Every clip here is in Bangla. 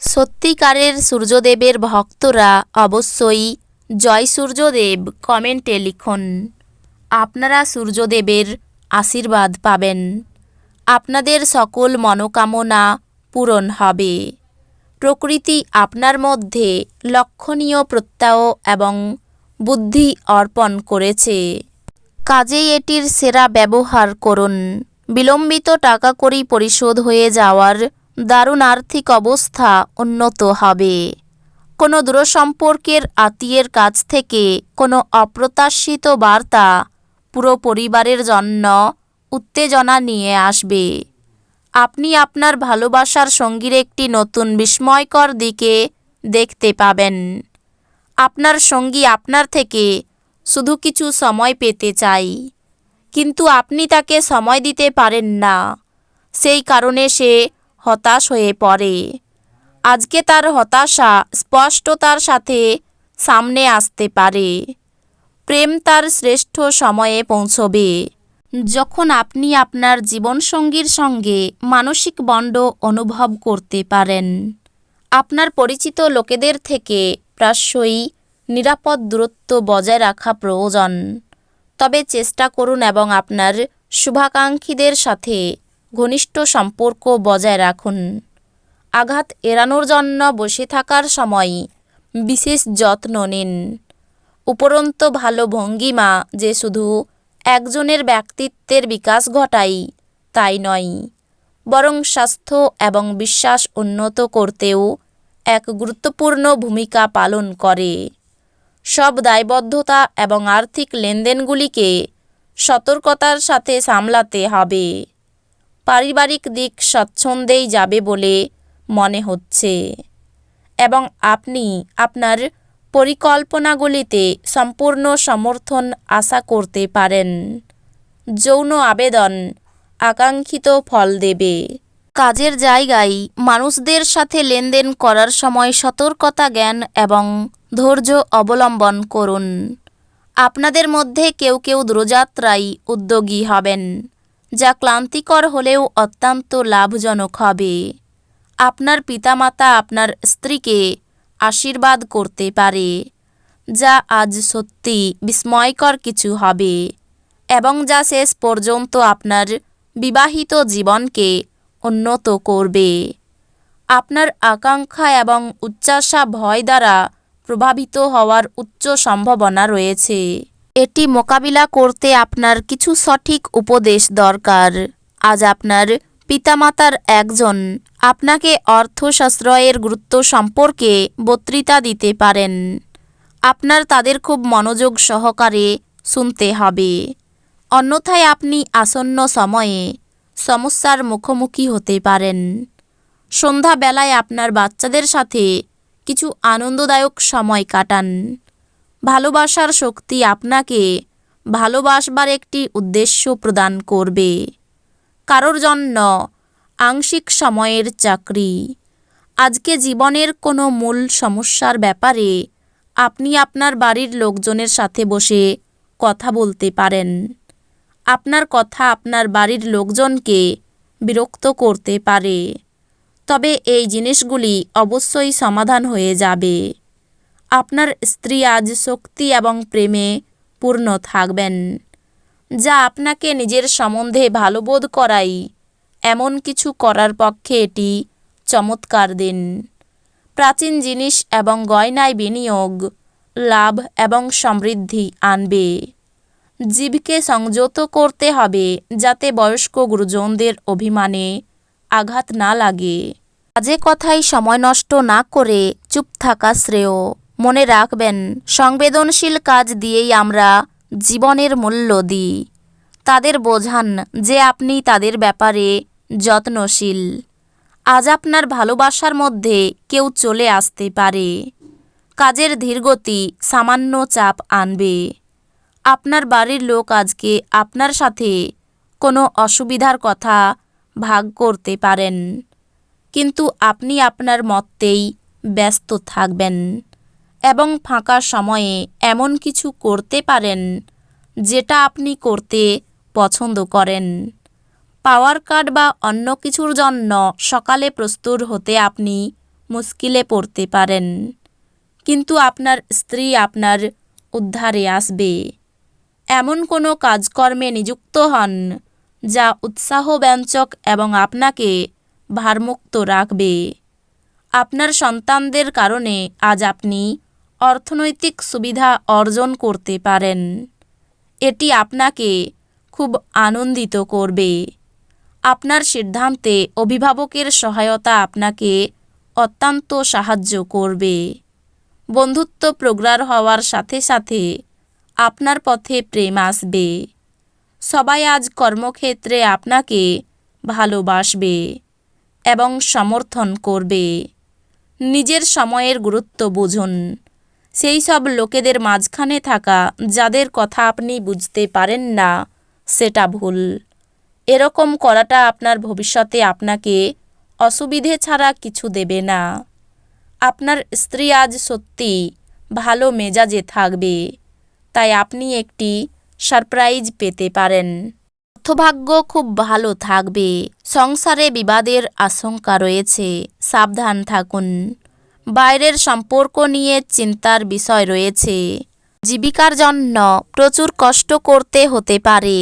সত্যিকারের সূর্যদেবের ভক্তরা অবশ্যই জয় সূর্যদেব কমেন্টে লিখুন। আপনারা সূর্যদেবের আশীর্বাদ পাবেন। আপনাদের সকল মনোকামনা পূরণ হবে। প্রকৃতি আপনার মধ্যে লক্ষণীয় প্রত্যয় এবং বুদ্ধি অর্পণ করেছে। কাজেই এটির সেরা ব্যবহার করুন। বিলম্বিত টাকা কড়ি পরিশোধ হয়ে যাওয়ার দারুণ আর্থিক অবস্থা উন্নত হবে। কোনো দূরসম্পর্কের আত্মীয়ের কাছ থেকে কোনো অপ্রত্যাশিত বার্তা পুরো পরিবারের জন্য উত্তেজনা নিয়ে আসবে। আপনি আপনার ভালোবাসার সঙ্গীর একটি নতুন বিস্ময়কর দিকে দেখতে পাবেন। আপনার সঙ্গী আপনার থেকে শুধু কিছু সময় পেতে চাই, কিন্তু আপনি তাকে সময় দিতে পারেন না। সেই কারণে সে হতাশ হয়ে পড়ে। আজকে তার হতাশা স্পষ্টতার সাথে সামনে আসতে পারে। প্রেম তার শ্রেষ্ঠ সময়ে পৌঁছবে। যখন আপনি আপনার জীবনসঙ্গীর সঙ্গে মানসিক বন্ড অনুভব করতে পারেন। আপনার পরিচিত লোকেদের থেকে প্রায়শই নিরাপদ দূরত্ব বজায় রাখা প্রয়োজন। তবে চেষ্টা করুন এবং আপনার শুভাকাঙ্ক্ষীদের সাথে ঘনিষ্ঠ সম্পর্ক বজায় রাখুন। আঘাত এড়ানোর জন্য বসে থাকার সময় বিশেষ যত্ন নিন। উপরন্ত ভালো ভঙ্গিমা যে শুধু একজনের ব্যক্তিত্বের বিকাশ ঘটাই তাই নয়, বরং স্বাস্থ্য এবং বিশ্বাস উন্নত করতেও এক গুরুত্বপূর্ণ ভূমিকা পালন করে। সব দায়বদ্ধতা এবং আর্থিক লেনদেনগুলিকে সতর্কতার সাথে সামলাতে হবে। পারিবারিক দিক স্বচ্ছন্দেই যাবে বলে মনে হচ্ছে। এবং আপনি আপনার পরিকল্পনাগুলিতে সম্পূর্ণ সমর্থন আশা করতে পারেন। যৌন আবেদন আকাঙ্ক্ষিত ফল দেবে। কাজের জায়গায় মানুষদের সাথে লেনদেন করার সময় সতর্কতা জ্ঞান এবং ধৈর্য অবলম্বন করুন। আপনাদের মধ্যে কেউ কেউ দূরযাত্রায় উদ্যোগী হবেন। যা ক্লান্তিকর হলেও অত্যন্ত লাভজনক হবে। আপনার পিতামাতা আপনার স্ত্রীকে আশীর্বাদ করতে পারে, যা আজ সত্যি বিস্ময়কর কিছু হবে এবং যা শেষ পর্যন্ত আপনার বিবাহিত জীবনকে উন্নত করবে। আপনার আকাঙ্ক্ষা এবং উচ্চাসা ভয় দ্বারা প্রভাবিত হওয়ার উচ্চ সম্ভাবনা রয়েছে। এটি মোকাবিলা করতে আপনার কিছু সঠিক উপদেশ দরকার। আজ আপনার পিতামাতার একজন আপনাকে অর্থ সাশ্রয়ের গুরুত্ব সম্পর্কে বক্তৃতা দিতে পারেন। আপনার তাদের খুব মনোযোগ সহকারে শুনতে হবে। অন্যথায় আপনি আসন্ন সময়ে সমস্যার মুখোমুখি হতে পারেন। সন্ধ্যাবেলায় আপনার বাচ্চাদের সাথে কিছু আনন্দদায়ক সময় কাটান। ভালোবাসার শক্তি আপনাকে ভালোবাসবার একটি উদ্দেশ্য প্রদান করবে। কারোর জন্য আংশিক সময়ের চাকরি। আজকে জীবনের কোনো মূল সমস্যার ব্যাপারে আপনি আপনার বাড়ির লোকজনের সাথে বসে কথা বলতে পারেন। আপনার কথা আপনার বাড়ির লোকজনকে বিরক্ত করতে পারে। তবে এই জিনিসগুলি অবশ্যই সমাধান হয়ে যাবে। আপনার স্ত্রী আজ শক্তি এবং প্রেমে পূর্ণ থাকবেন, যা আপনাকে নিজের সম্বন্ধে ভালো বোধ করাই। এমন কিছু করার পক্ষে এটি চমৎকার দিন। প্রাচীন জিনিস এবং গয়নায় বিনিয়োগ, লাভ এবং সমৃদ্ধি আনবে। জীবকে সংযত করতে হবে যাতে বয়স্ক গুরুজনদের অভিমানে আঘাত না লাগে। কাজে কথায় সময় নষ্ট না করে চুপ থাকা শ্রেয়। মনে রাখবেন, সংবেদনশীল কাজ দিয়েই আমরা জীবনের মূল্য দিই। তাদের বোঝান যে আপনি তাদের ব্যাপারে যত্নশীল। আজ আপনার ভালোবাসার মধ্যে কেউ চলে আসতে পারে। কাজের ধীরগতি সামান্য চাপ আনবে। আপনার বাড়ির লোক আজকে আপনার সাথে কোনো অসুবিধার কথা ভাগ করতে পারেন। কিন্তু আপনি আপনার মতেই ব্যস্ত থাকবেন। এবং ফাঁকা সময়ে এমন কিছু করতে পারেন যেটা আপনি করতে পছন্দ করেন। পাওয়ার কার্ড বা অন্য কিছুর জন্য সকালে প্রস্তুত হতে আপনি মুশকিলে পড়তে পারেন। কিন্তু আপনার স্ত্রী আপনার উদ্ধারে আসবে। এমন কোনো কাজকর্মে নিযুক্ত হন যা উৎসাহব্যঞ্জক এবং আপনাকে ভারমুক্ত রাখবে। আপনার সন্তানদের কারণে আজ আপনি অর্থনৈতিক সুবিধা অর্জন করতে পারেন। এটি আপনাকে খুব আনন্দিত করবে। আপনার সিদ্ধান্তে অভিভাবকের সহায়তা আপনাকে অত্যন্ত সাহায্য করবে। বন্ধুত্ব প্রগাঢ় হওয়ার সাথে সাথে আপনার পথে প্রেম আসবে। সবাই আজ কর্মক্ষেত্রে আপনাকে ভালোবাসবে এবং সমর্থন করবে। নিজের সময়ের গুরুত্ব বুঝুন। সেই সব লোকেদের মাঝখানে থাকা, যাদের কথা আপনি বুঝতে পারেন না, সেটা ভুল। এরকম করাটা আপনার ভবিষ্যতে আপনাকে অসুবিধে ছাড়া কিছু দেবে না। আপনার স্ত্রী আজ সত্যি ভালো মেজাজে থাকবে, তাই আপনি একটি সারপ্রাইজ পেতে পারেন। অর্থভাগ্য খুব ভালো থাকবে। সংসারে বিবাদের আশঙ্কা রয়েছে। সাবধান থাকুন। বাইরের সম্পর্ক নিয়ে চিন্তার বিষয় রয়েছে। জীবিকার জন্য প্রচুর কষ্ট করতে হতে পারে।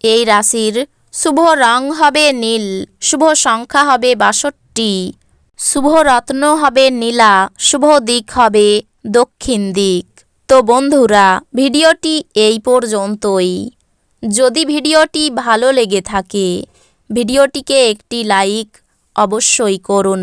এই রাশির শুভ রং হবে নীল, শুভ সংখ্যা হবে বাষট্টি, শুভ রত্ন হবে নীলা, শুভ দিক হবে দক্ষিণ দিক। তো বন্ধুরা, ভিডিওটি এই পর্যন্তই। যদি ভিডিওটি ভালো লেগে থাকে, ভিডিওটিকে একটি লাইক অবশ্যই করুন।